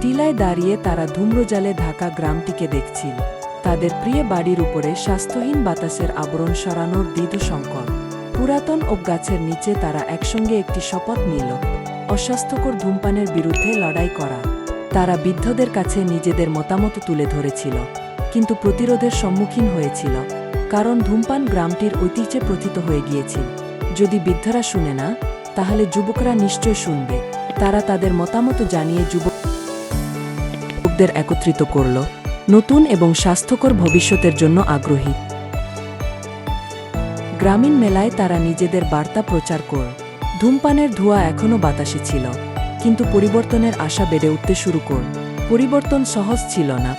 টিলায় দাঁড়িয়ে তারা ধূম্রজালে ঢাকা গ্রামটিকে দেখছিল। তাদের প্রিয় বাড়ির উপরে স্বাস্থ্যহীন বাতাসের আবরণ সরানোর দৃঢ় সংকল্প। পুরাতন ওক গাছের নিচে তারা একসঙ্গে একটি শপথ নিল, অস্বাস্থ্যকর ধূমপানের বিরুদ্ধে লড়াই করা। তারা বৃদ্ধদের কাছে নিজেদের মতামত তুলে ধরেছিল, কিন্তু প্রতিরোধের সম্মুখীন হয়েছিল, কারণ ধূমপান গ্রামটির ঐতিহ্যে প্রথিত হয়ে গিয়েছিল। যদি বৃদ্ধরা শুনে না, তাহলে যুবকরা নিশ্চয় শুনবে। তারা তাদের মতামত জানিয়ে যুবকদের একত্রিত করল, নতুন এবং স্বাস্থ্যকর ভবিষ্যতের জন্য আগ্রহী। গ্রামীণ মেলায় তারা নিজেদের বার্তা প্রচার কর। ধূমপানের ধোঁয়া এখনও বাতাসে ছিল, কিন্তু পরিবর্তনের আশা বেড়ে উঠতে শুরু কর। পরিবর্তন সহজ ছিল না।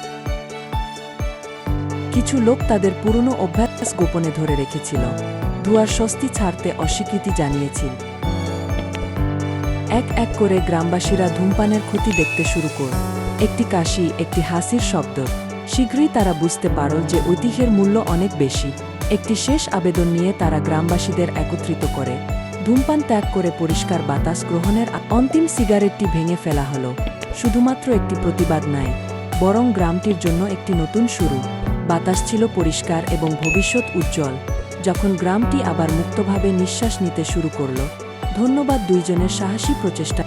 কিছু লোক তাদের পুরনো অভ্যাস গোপনে ধরে রেখেছিল। ধোঁয়ার স্বস্তি ছাড়তে অস্বীকৃতি জানিয়েছিল। এক এক করে গ্রামবাসীরা ধূমপানের ক্ষতি দেখতে শুরু কর। একটি কাশি, একটি হাসির শব্দ। শীঘ্রই তারা বুঝতে পারল যে ঐতিহ্যের মূল্য অনেক বেশি। একটি শেষ আবেদন নিয়ে তারা গ্রামবাসীদের একত্রিত করে। ধূমপান ত্যাগ করে পরিষ্কার বাতাস গ্রহণের অন্তিম সিগারেটটি ভেঙে ফেলা হলো। শুধুমাত্র একটি প্রতিবাদ নাই, বরং গ্রামটির জন্য একটি নতুন শুরু। বাতাস ছিল পরিষ্কার এবং ভবিষ্যৎ উজ্জ্বল, যখন গ্রামটি আবার মুক্তভাবে নিঃশ্বাস নিতে শুরু করল। ধন্যবাদ দুইজনের সাহসী প্রচেষ্টা।